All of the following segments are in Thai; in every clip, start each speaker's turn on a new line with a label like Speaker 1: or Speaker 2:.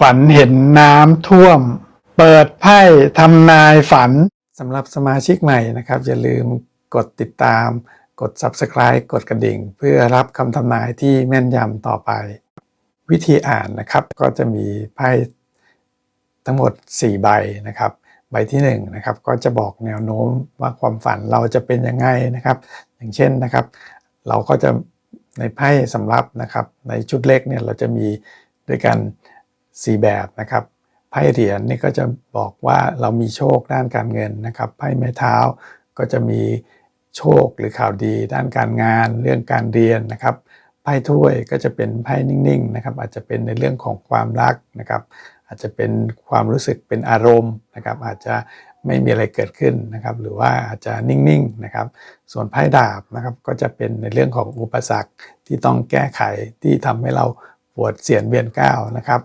Speaker 1: ฝันเห็นน้ำท่วม เปิดไพ่ทำนายฝันสำหรับสมาชิกใหม่นะครับ อย่าลืมกดติดตาม กด Subscribe กดกระดิ่ง เพื่อรับคำทำนายที่แม่นยำต่อไป วิธีอ่านนะครับก็จะมีไพ่ทั้งหมด 4 ใบนะครับ ใบที่1นะครับก็จะบอกแนวโน้มว่าความฝันเราจะเป็นยังไงนะครับ อย่างเช่นนะครับ เราก็จะในไพ่สำรับนะครับ ในชุดเล็กเนี่ยเราจะมีด้วยกัน 4 แบบนะครับไพ่เหรียญนี่ก็จะบอกว่าเรามีโชคด้านการเงินนะครับไพ่ไม้เท้าก็จะมีโชคหรือข่าวดีด้านการงานเรื่องการเรียนนะครับไพ่ถ้วยก็จะเป็นไพ่นิ่งๆนะครับอาจจะเป็นในเรื่องของความรักนะครับอาจจะเป็นความรู้สึกเป็นอารมณ์นะครับอาจจะไม่มีอะไรเกิดขึ้นนะครับหรือว่าอาจจะนิ่งๆนะครับส่วนไพ่ดาบนะครับก็จะเป็นในเรื่องของอุปสรรคที่ต้องแก้ไขที่ทำให้เราปวดเสียนเวียนก้าวนะครับ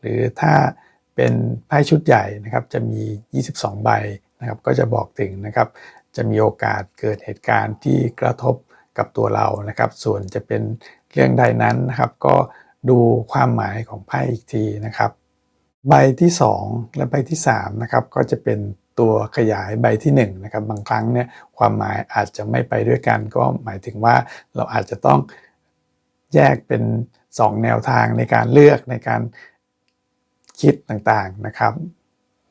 Speaker 1: หรือถ้าเป็นไพ่ชุดใหญ่นะครับจะมี 22 ใบนะครับก็จะบอกถึงนะครับจะมีโอกาสเกิดเหตุการณ์ที่กระทบกับตัวเรานะครับ ส่วนจะเป็นเรื่องใดนั้นนะครับ ก็ดูความหมายของไพ่อีกทีนะครับ ใบที่ 2 และใบที่3นะครับก็จะเป็นตัวขยายใบที่1นะครับบางครั้งเนี่ยความหมายอาจจะไม่ไปด้วยกัน ก็หมายถึงว่าเราอาจจะต้องแยกเป็น 2 แนวทางในการเลือกในการ คิดต่างๆนะครับ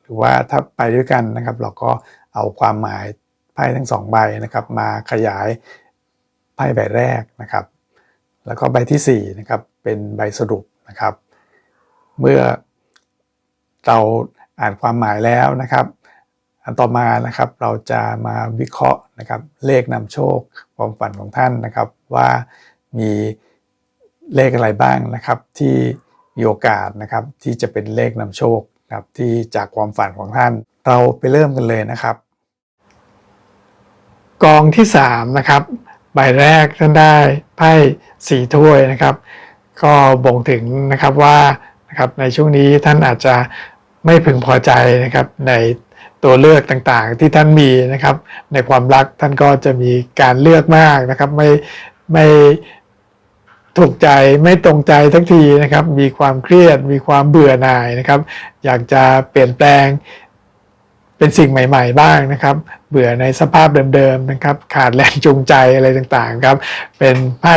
Speaker 1: หรือว่าถ้าไปด้วยกันนะครับ เราก็เอาความหมายไพ่ทั้งสองใบนะครับ มาขยายไพ่ใบแรกนะครับ แล้วก็ใบที่4นะครับเป็นใบสรุปนะครับ เมื่อเราอ่านความหมายแล้วนะครับ อันต่อมานะครับเราจะมาวิเคราะห์นะครับ เลขนำโชคความฝันของท่านนะครับ ว่ามีเลขอะไรบ้างนะครับที่ มีโอกาสนะครับที่จะเป็นเลขนำโชคนะครับที่จากความฝันของท่าน เราไปเริ่มกันเลยนะครับ กองที่3นะครับใบแรกท่านได้ไพ่สีถ้วยนะครับ ก็บ่งถึงนะครับว่านะครับในช่วงนี้ท่านอาจจะไม่พึงพอใจนะครับในตัวเลือกต่างๆ ที่ท่านมีนะครับ ในความรักท่านก็จะมีการเลือกมากนะครับ ไม่ไม่ ถูกใจไม่ตรงใจทั้งทีนะครับ มีความเครียด มีความเบื่อหน่ายนะครับ อยากจะเปลี่ยนแปลงเป็นสิ่งใหม่ ๆ บ้างนะครับ เบื่อในสภาพเดิมๆนะครับ ขาดแรงจูงใจอะไรต่างๆครับ เป็นไพ่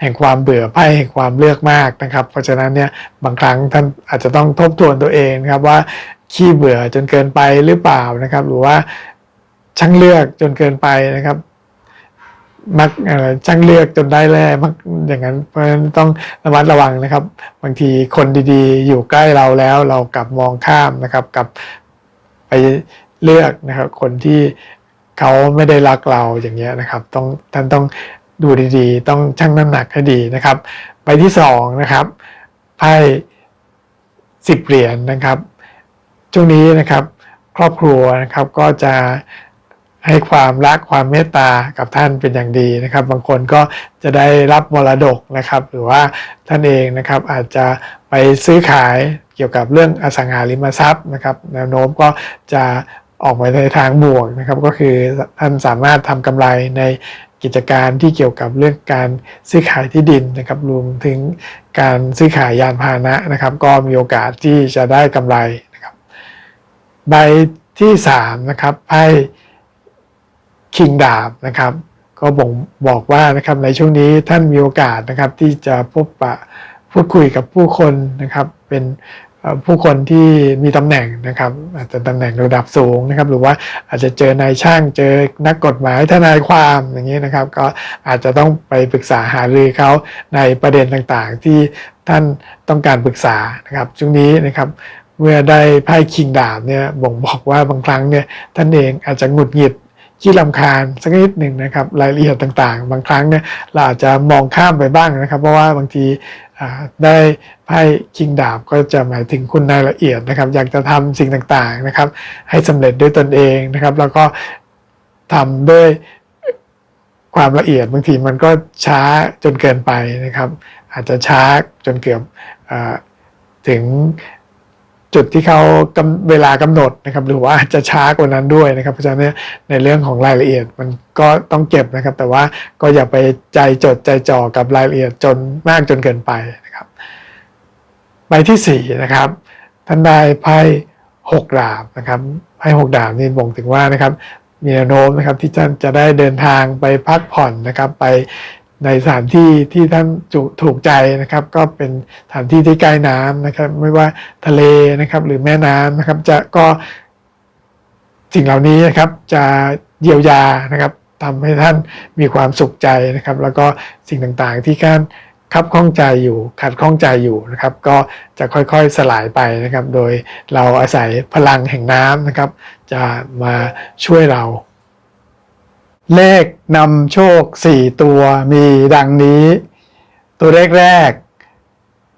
Speaker 1: แห่งความเบื่อไพ่แห่งความเลือกมากนะครับ เพราะฉะนั้นเนี่ยบางครั้งท่านอาจจะต้องทบทวนตัวเองนะครับว่าขี้เบื่อจนเกินไปหรือเปล่านะครับ หรือว่าช่างเลือกจนเกินไปนะครับ มักอะไรช่างเลือกจนได้แล่มักอย่างนั้น เพราะฉะนั้นต้องระมัดระวังนะครับ บางทีคนดีๆ อยู่ใกล้เราแล้วเรากลับมองข้ามนะครับกลับไปเลือกนะครับ คนที่เขาไม่ได้รักเราอย่างเงี้ยนะครับ ต้องท่านต้องดูดีๆ ต้องชั่งน้ำหนักให้ดีนะครับ ใบที่สองนะครับไพ่สิบเหรียญนะครับ ช่วงนี้นะครับ ครอบครัวนะครับก็จะ ให้ความรักความเมตตากับท่านเป็นอย่างดีนะครับ บางคนก็จะได้รับมรดกนะครับ หรือว่าท่านเองนะครับอาจจะไปซื้อขายเกี่ยวกับเรื่องอสังหาริมทรัพย์นะครับ แนวโน้มก็จะออกไปในทางบวกนะครับ ก็คือท่านสามารถทำกำไรในกิจการที่เกี่ยวกับเรื่องการซื้อขายที่ดินนะครับรวมถึงการซื้อขายยานพาหนะนะครับ ก็มีโอกาสที่จะได้กำไรนะครับใบที่3นะครับไพ่ คิงดาบนะครับ ก็บ่งบอกว่านะครับในช่วงนี้ท่านมีโอกาสนะครับที่จะพบปะพูดคุยกับผู้คนนะครับเป็นผู้คนที่มีตำแหน่งนะครับอาจจะตำแหน่งระดับสูงนะครับ หรือว่าอาจจะเจอนายช่างเจอนักกฎหมายทนายความอย่างนี้นะครับ ก็อาจจะต้องไปปรึกษาหารือเขาในประเด็นต่างๆ ที่ท่านต้องการปรึกษานะครับช่วงนี้นะครับเมื่อได้ไพ่คิงดาบเนี่ยบ่งบอกว่าบางครั้งเนี่ยท่านเองอาจจะหงุดหงิด ขี้ลำคาญสักนิดหนึ่งนะครับรายละเอียดต่างๆ บางครั้งเนี่ยเราอาจจะมองข้ามไปบ้างนะครับ เพราะว่าบางทีได้ไพ่คิงดาบก็จะหมายถึงคุณรายละเอียดนะครับ อยากจะทำสิ่งต่างๆนะครับ ให้สำเร็จด้วยตนเองนะครับ แล้วก็ทำด้วยความละเอียดบางทีมันก็ช้าจนเกินไปนะครับ อาจจะช้าจนเกือบถึง จุดที่เขาเวลากำหนดนะครับหรือว่าจะช้ากว่านั้นด้วยนะครับ เพราะฉะนั้นในเรื่องของรายละเอียดมันก็ต้องเก็บนะครับ แต่ว่าก็อย่าไปใจจดใจจ่อกับรายละเอียดจนมากจนเกินไปนะครับใบที่4นะครับท่านได้ไพ่หกดาบนะครับไพ่หกดาบนี่บ่งถึงว่านะครับมีแนวโน้มนะครับที่ท่านจะได้เดินทางไปพักผ่อนนะครับ ไป ในสถานที่ที่ท่านจุถูกใจนะครับ ก็เป็นสถานที่ที่ใกล้น้ำนะครับ ไม่ว่าทะเลนะครับ หรือแม่น้ำนะครับ จะก็สิ่งเหล่านี้นะครับจะเยียวยานะครับทำให้ท่านมีความสุขใจนะครับ แล้วก็สิ่งต่างๆที่ท่านคับข้องใจอยู่ขัดข้องใจอยู่นะครับ ก็จะค่อยๆสลายไปนะครับ โดยเราอาศัยพลังแห่งน้ำนะครับ จะมาช่วยเรา
Speaker 2: เลขนำโชคสี่ตัวมีดังนี้ ตัวเลขแรก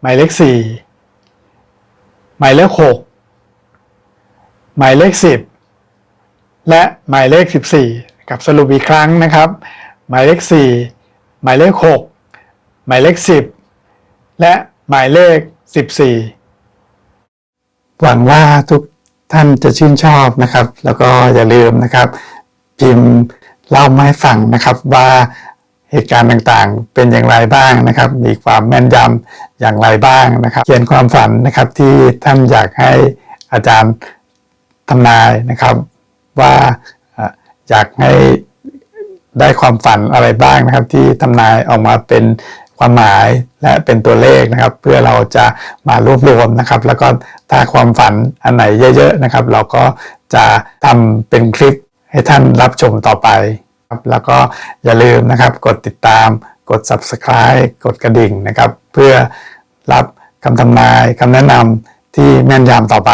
Speaker 2: หมายเลขสี่หมายเลขหกหมายเลขสิบและหมายเลขสิบสี่กับสรุปอีกครั้งนะครับ หมายเลขสี่หมายเลขหกหมายเลขสิบและหมายเลขสิบสี่หวังว่าทุกท่านจะชื่นชอบนะครับ แล้วก็อย่าลืมนะครับ พิมพ์ เล่ามาให้ฟังนะครับว่าเหตุการณ์ต่างๆ เป็นอย่างไรบ้างนะครับ มีความแม่นยำอย่างไรบ้างนะครับ เขียนความฝันนะครับที่ท่านอยากให้อาจารย์ทำนายนะครับ ว่าเอ่ออยากให้ได้ความฝันอะไรบ้างนะครับ ที่ทำนายออกมาเป็นความหมายและเป็นตัวเลขนะครับ เพื่อเราจะมารวบรวมนะครับ แล้วก็ถ้าความฝันอันไหนเยอะ ๆนะครับ เราก็จะทำเป็นคลิป ให้ท่านรับชมต่อไปครับแล้วก็อย่าลืมนะครับ กดติดตาม กด subscribe กดกระดิ่งนะครับ เพื่อรับคำทำนายคำแนะนำที่แม่นยำต่อไป